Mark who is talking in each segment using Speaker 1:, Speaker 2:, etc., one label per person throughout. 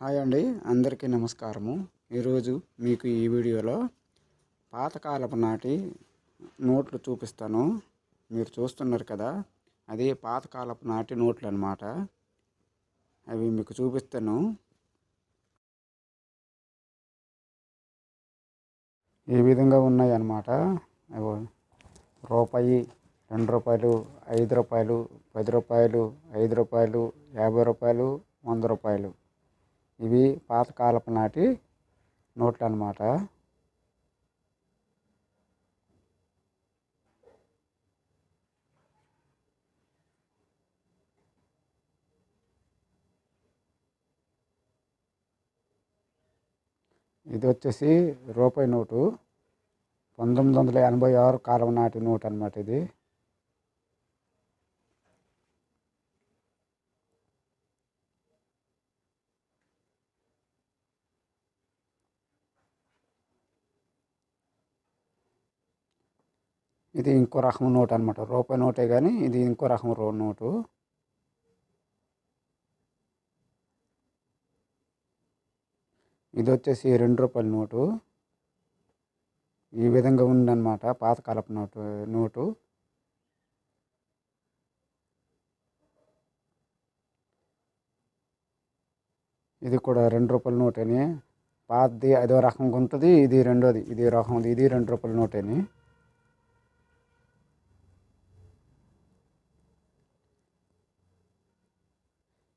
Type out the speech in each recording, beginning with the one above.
Speaker 1: Hi అండి అందరికీ నమస్కారము. ఈరోజు మీకు ఈ వీడియోలో పాతకాలపు నాటి నోట్లు చూపిస్తాను. మీరు చూస్తున్నారు కదా అది పాతకాలపు నాటి నోట్లు అనమాట అవి మీకు చూపిస్తాను. ఈ విధంగా ఉన్నాయి అన్నమాట. అవి రూపాయి రెండు రూపాయలు ఐదు రూపాయలు పది రూపాయలు ఐదు రూపాయలు యాభై రూపాయలు వంద రూపాయలు. ఇవి పాతకాలపు నాటి నోట్లు అన్నమాట ఇది వచ్చేసి రూపాయి నోటు. పంతొమ్మిది వందల ఎనభై ఆరు కాలం నాటి నోటు అనమాట ఇది. ఇది ఇంకో రకం నోట్ అనమాట రూపాయి నోటే కానీ ఇది ఇంకో రకం రో నోటు. ఇది వచ్చేసి రెండు రూపాయల నోటు. ఈ విధంగా ఉందన్నమాట పాతకాలపు నోటు నోటు. ఇది కూడా రెండు రూపాయల నోటేని. పాతది ఐదో రకంగా ఉంటుంది ఇది రెండోది ఇది రకం ఇది రెండు రూపాయల నోటేని.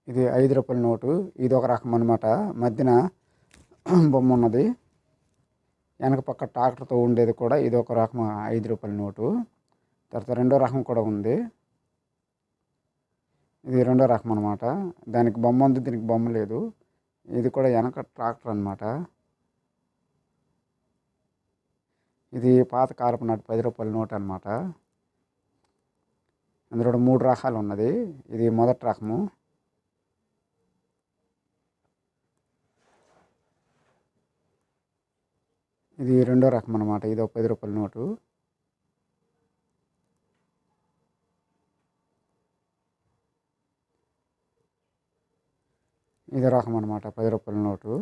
Speaker 1: ఇది ఐదు రూపాయల నోటు. ఇది ఒక రకం అనమాట మధ్యన బొమ్మ ఉన్నది. వెనక పక్క ట్రాక్టర్తో ఉండేది కూడా ఇది ఒక రకం ఐదు రూపాయల నోటు. తర్వాత రెండో రకం కూడా ఉంది. ఇది రెండో రకం అనమాట దానికి బొమ్మ ఉంది దీనికి బొమ్మ లేదు. ఇది కూడా వెనక ట్రాక్టర్ అనమాట ఇది పాత కాలపు నాటి పది రూపాయల నోట్ అనమాట అందులో మూడు రకాలు ఉన్నది. ఇది మొదటి రకము. ఇది రెండో రకం అనమాట ఇది ఒక పది రూపాయల నోటు. ఇది రకం అనమాట పది రూపాయల నోటు.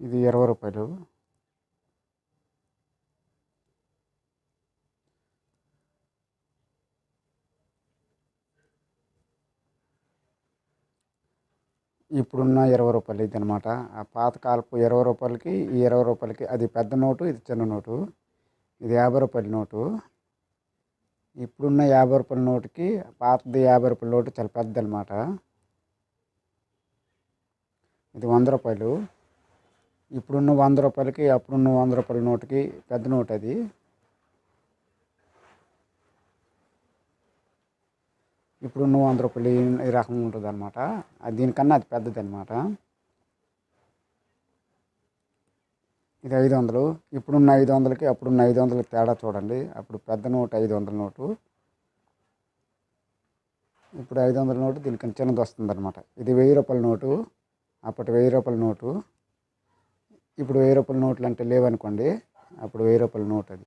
Speaker 1: ఇది ఇరవై రూపాయలు. ఇప్పుడున్న ఇరవై రూపాయలు ఇది అనమాట ఆ పాతకాలపు ఇరవై రూపాయలకి ఈ ఇరవై రూపాయలకి అది పెద్ద నోటు ఇది చిన్న నోటు. ఇది యాభై రూపాయల నోటు. ఇప్పుడున్న యాభై రూపాయల నోటుకి పాతది యాభై రూపాయల నోటు చాలా పెద్ద అనమాట ఇది వంద రూపాయలు. ఇప్పుడున్న వంద రూపాయలకి అప్పుడున్న వంద రూపాయల నోటుకి పెద్ద నోటు అది ఇప్పుడు నువ్వు వంద రూపాయలు ఈ- ఈ రకం ఉంటుంది అనమాట దీనికన్నా అది పెద్దది అనమాట ఇది ఐదు వందలు. ఇప్పుడున్న ఐదు వందలకి అప్పుడున్న ఐదు వందలకి తేడా చూడండి. అప్పుడు పెద్ద నోటు ఐదు వందల నోటు. ఇప్పుడు ఐదు వందల నోటు దీనికి చిన్నది వస్తుంది అనమాట ఇది వెయ్యి రూపాయల నోటు. అప్పటి వెయ్యి రూపాయల నోటు. ఇప్పుడు వెయ్యి రూపాయల నోట్లు అంటే లేవనుకోండి. అప్పుడు వెయ్యి రూపాయల నోట్ అది.